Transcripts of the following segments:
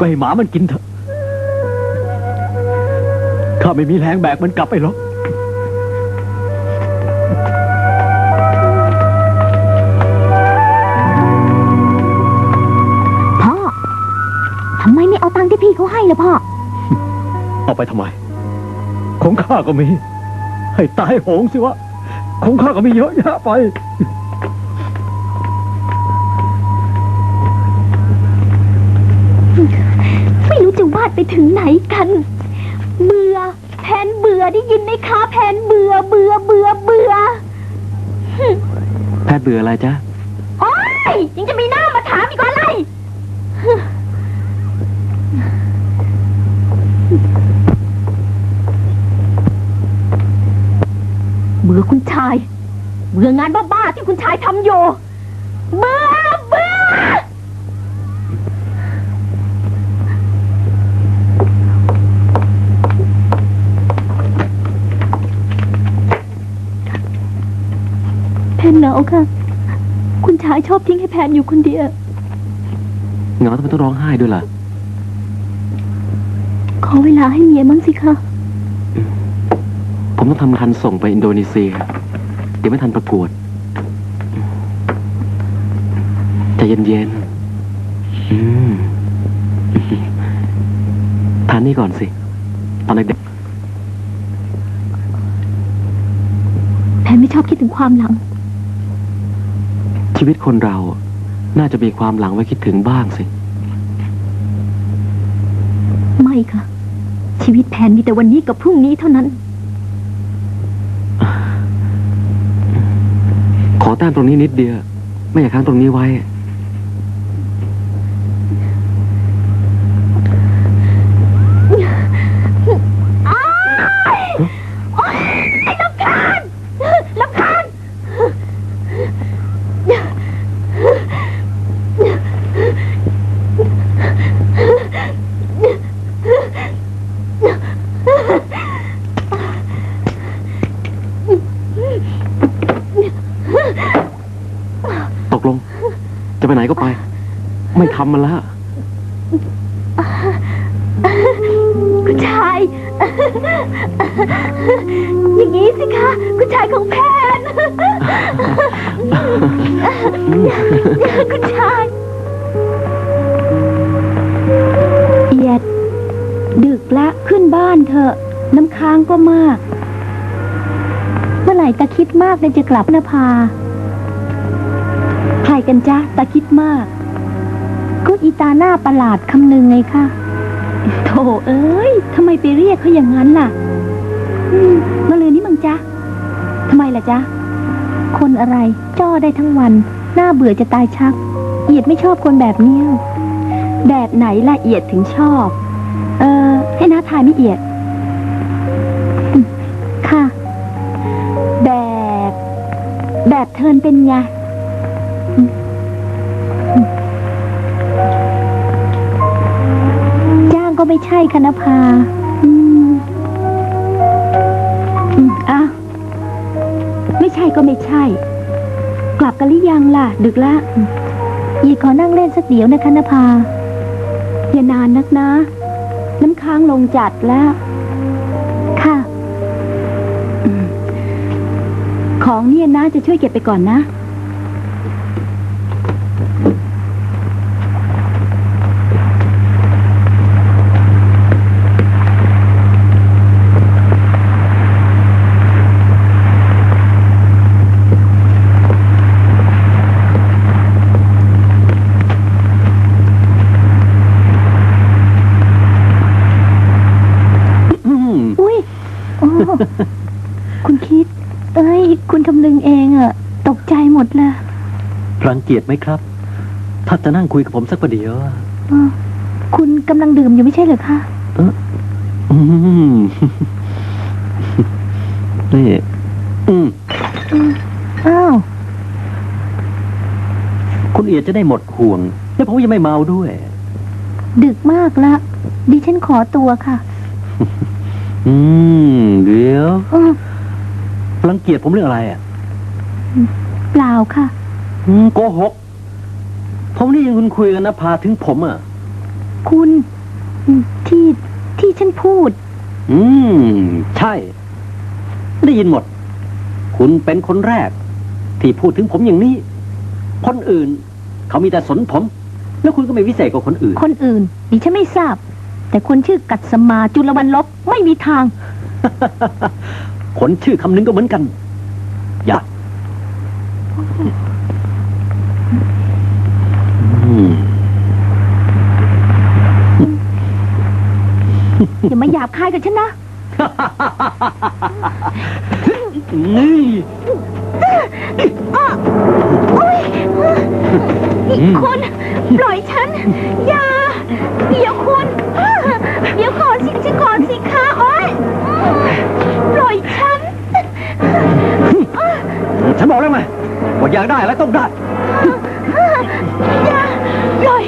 ก็ให้หมามันกินเถอะ ข้าไม่มีแรงแบกมันกลับไปหรอก พ่อ ทำไมไม่เอาตังค์ที่พี่เขาให้ล่ะพ่อ เอาไปทำไม ของข้าก็มี ให้ตายโหงสิวะ ของข้าก็มีเยอะแยะไป ถึงไหนกัน เบื่อแผนเบื่อได้ยินไหมคะแผนเบื่อเบื่อเบื่อเบื่อแพทย์เบื่ออะไรจ๊ะ โอ๊ยยังจะมีหน้ามาถามอีกว่าอะไรเบื่อคุณชาย เบื่องานบ้าๆที่คุณชายทำอยู่ เบื่อเบื่อ แพนเหงาค่ะ คุณชายชอบทิ้งให้แพนอยู่คนเดียวเหงาทำไมต้องร้องไห้ด้วยล่ะ ขอเวลาให้เมียมั้งสิคะผมต้องทำคันส่งไปอินโดนีเซีย เดี๋ยวไม่ทันประกวดใจเย็นๆอืมทานนี่ก่อนสิ ตอนเด็กแพนไม่ชอบคิดถึงความหลังๆ ชีวิตคนเรา น่าจะมีความหลังไว้คิดถึงบ้างสิ ไม่ค่ะ ชีวิตแพนมีแต่วันนี้กับพรุ่งนี้เท่านั้น ขอแต้มตรงนี้นิดเดียว ไม่อยากค้างตรงนี้ไว้ ไอ้ลำคาญลำคาญ ตกลง จะไปไหนก็ไป ไม่ทำมันละคุณชาย อย่างนี้สิคะคุณชายของแพนคุณชายเอียด ดึกละขึ้นบ้านเถอะ น้ำค้างก็มาก เมื่อไหร่ตาคิดมากเลยจะกลับนภา ใครกันจ๊ะตาคิดมาก ก็อีตาหน้าประหลาดคำหนึ่งไงคะโธ่เอ้ยทำไมไปเรียกเขาอย่างนั้นล่ะมาเลยนี่มึงจ๊ะทำไมล่ะจ๊ะ คนอะไร จ้อได้ทั้งวัน หน้าเบื่อจะตายชัก เอียดไม่ชอบคนแบบเนี้ยแบบไหนละเอียดถึงชอบ เออ ให้น้าทายไม่เอียด ค่ะ แบบ แบบเทินเป็นไง ก็ไม่ใช่คณภาอืมอืมอ้าวไม่ใช่ก็ไม่ใช่ กลับกันหรือยังล่ะ ดึกละอีขอนั่งเล่นสักเดี๋ยวนะคณภาอย่านานนักนะ น้ำค้างลงจัดแล้ว ค่ะ ของเนี่ยนะจะช่วยเก็บไปก่อนนะ อืม อุ้ยโอ้ คุณคิด เอ้ย คุณคำนึงเองอะตกใจหมดเลย รังเกียจไหมครับ ถ้าจะนั่งคุยกับผมสักประเดี๋ยวอะอ้อคุณกำลังดื่มอยู่ไม่ใช่เหรอคะอืม นี่อืม อ้าว คุณเอียดจะได้หมดห่วง แล้วผมยังไม่เมาด้วย ดึกมากละ ดิฉันขอตัวค่ะอืม เดี๋ยวอ้อรังเกียจผมเรื่องอะไรอะ เปล่าค่ะ อืมโกหก ผมนี่ยังคุณคุยกันนะพาถึงผมอะ คุณที่ที่ฉันพูด อืม ใช่ ได้ยินหมด คุณเป็นคนแรก ที่พูดถึงผมอย่างนี้ คนอื่น เขามีแต่สนผม แล้วคุณก็ไม่วิเศษกว่าคนอื่น คนอื่นดิฉันไม่ทราบ แต่คนชื่อกัดสมาจุลวันลบไม่มีทาง คนชื่อคำนึงก็เหมือนกัน อย่าอืม อย่ามาหยาบคายกับฉันนะนี่นี่คุณ ปล่อยฉัน อย่า เดี๋ยวคุณ เดี๋ยวก่อนสิฉันก่อนสิคะโอ๊ยปล่อยฉัน ฉันบอกแล้วไงว่าอยากได้แล้วต้องได้ อย่า ปล่อย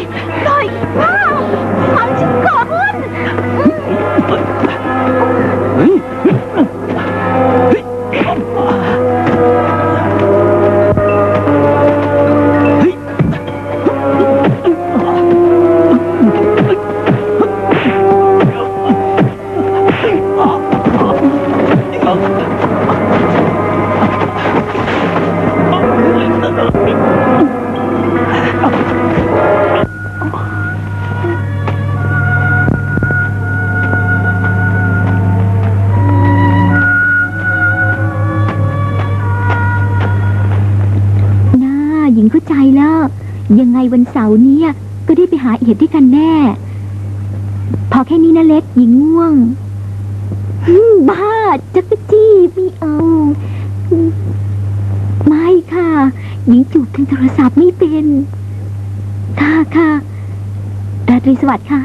ยังไงวันเสาร์เนี้ก็ได้ไปหาเอียดด้วยกันแน่ พอแค่นี้นะเล็กหญิงง่วงอืมบ้าจักรจี้ไม่เอา ไม่ค่ะ หญิงจูบทางโทรศัพท์ไม่เป็น ค่ะค่ะราตรีสวัสดิ์ค่ะ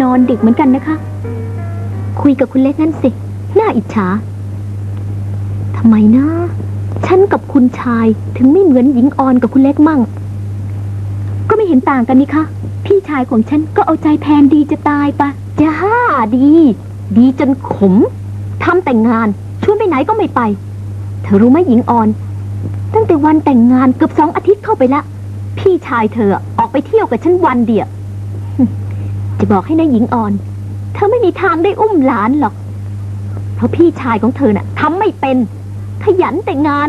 นอนดึกเหมือนกันนะคะ คุยกับคุณเล็กนั่นสิ น่าอิจฉา ทำไมนะ ฉันกับคุณชายถึงไม่เหมือนหญิงออนกับคุณเล็กมั่ง ก็ไม่เห็นต่างกันนี่คะพี่ชายของฉันก็เอาใจแพนดีจะตายปะจ้าดี ดีจนขมทำแต่งงานชวนไปไหนก็ไม่ไป เธอรู้ไหมหญิงออน ตั้งแต่วันแต่งงานเกือบสองอาทิตย์เข้าไปละ พี่ชายเธอออกไปเที่ยวกับฉันวันเดียวจะบอกให้นะหญิงอ่อน เธอไม่มีทางได้อุ้มหลานหรอก เพราะพี่ชายของเธอน่ะทำไม่เป็น ขยันแต่งาน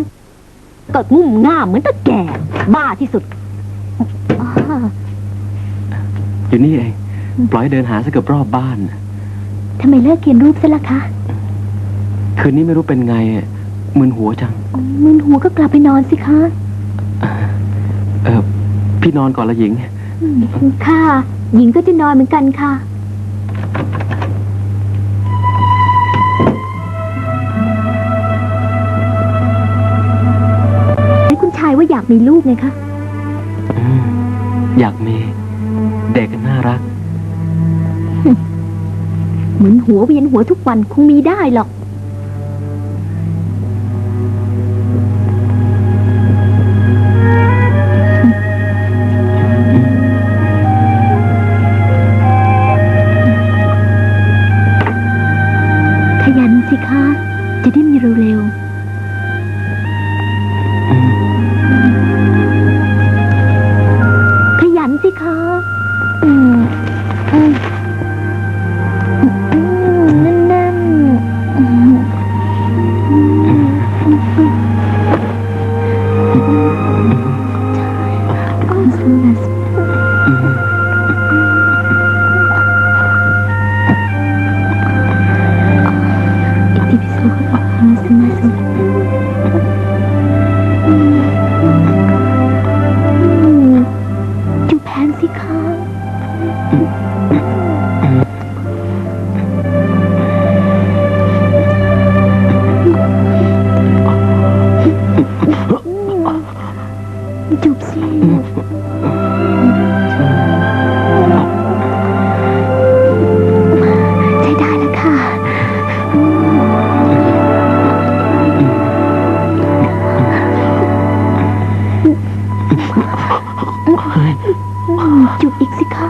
ก็งุ่มง่ามเหมือนตะแก่ บ้าที่สุดอ้าอยู่นี่เอง ปล่อยให้เดินหาซะเกือบรอบบ้าน ทำไมเลิกเขียนรูปซะล่ะคะคืนนี้ไม่รู้เป็นไงมึนหัวจัง อ๋อมึนหัวก็กลับไปนอนสิคะเออพี่นอนก่อนละหญิง อืมค่ะ หญิงก็จะนอนเหมือนกันค่ะายว่าอยากมีลูกไงคะ อืมอยากมี เด็กน่ารัก เหมือนหัวเวียนหัวทุกวันคงมีได้หรอก ขยันสิคะ จะได้มีเร็วๆ จูบสิใช้ได้แล้วค่ะจูบอีกสิคะ